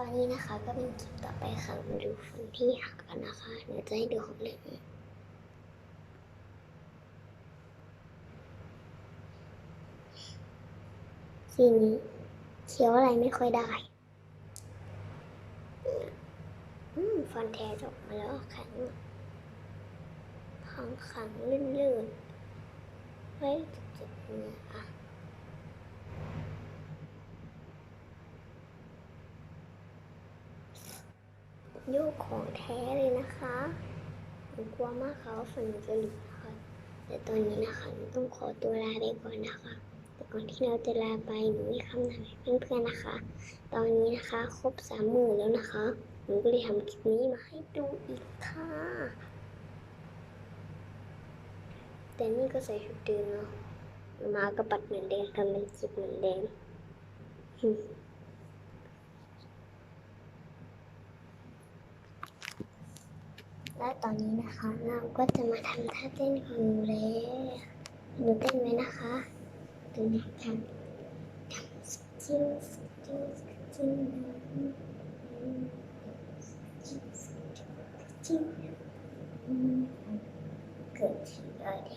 อนนี้นะคะก็เป็นคลิปต่อไปค่ะมาดูฟันที่หักกันนะคะเดี๋ยวจะให้ดูของเล่นสีนี้เคี้ยวอะไรไม่ค่อยได้อืมฟันแท้จะออกมาแล้วแข็งขังขังๆลื่นๆไว้จุดๆเนี่ยอะ โยกของแท้เลยนะคะหนูกลัวมากค่ะว่าฝันจะหลุดนะคะแต่ตอนนี้นะคะหนูต้องขอตัวลาไปก่อนนะคะ แต่ก่อนที่เราจะลาไปหนูมีคำถามให้เพื่อนๆนะคะ ตอนนี้นะคะครบสามหมื่นแล้วนะคะหนูก็เลยทำคลิปนี้มาให้ดูอีกค่ะ แต่นี่ก็ใส่ชุดเดิมเนาะมากระปัดเหมือนเดิมทำเป็นคลิปเหมือนเดิม และตอนนี้นะคะเราก็จะมาทำท่าเต้นของหนูแล้วหนูเต้นไหมนะคะดูนะทำทำสกิลสกิลสกิลสกิลเกิดที่อะไรอ่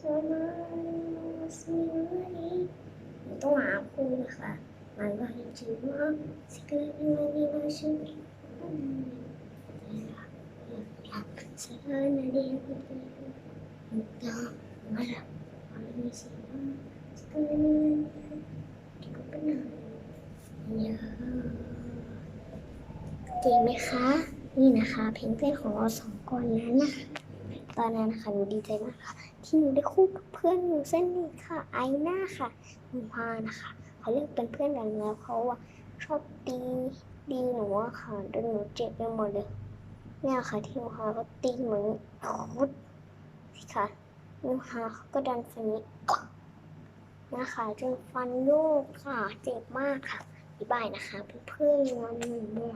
หนูต้องหาคู่นะคะมันก็จริงว่าสกิลมันนี่มาชิมสถานะเดียวกันต้องมาละมันมีสิ่งสกิลมันที่ก็เป็นอะไรยาเก่งไหมคะ นี่นะคะ เพลงเต้นของเราสองคนนั้นนะคะ ตอนนั้นนะคะหนูดีใจมากค่ะ ที่หนูได้คู่กับเพื่อนหนูเส้นนี้ค่ะ ไอหน้าค่ะหนูพานะคะเขาเรียกเป็นเพื่อนกันแล้วเขาอะชอบตีดีหนูอะค่ะจนหนูเจ็บไปหมดเลยเนี่ยค่ะที่หนูพาเขาตีเหมือนคุดสิค่ะหนูพาเขาก็ดันฟันนี้นะคะจนฟันโยกค่ะเจ็บมากค่ะบ๊ายบายนะคะเพื่อนๆงอนหนูด้วย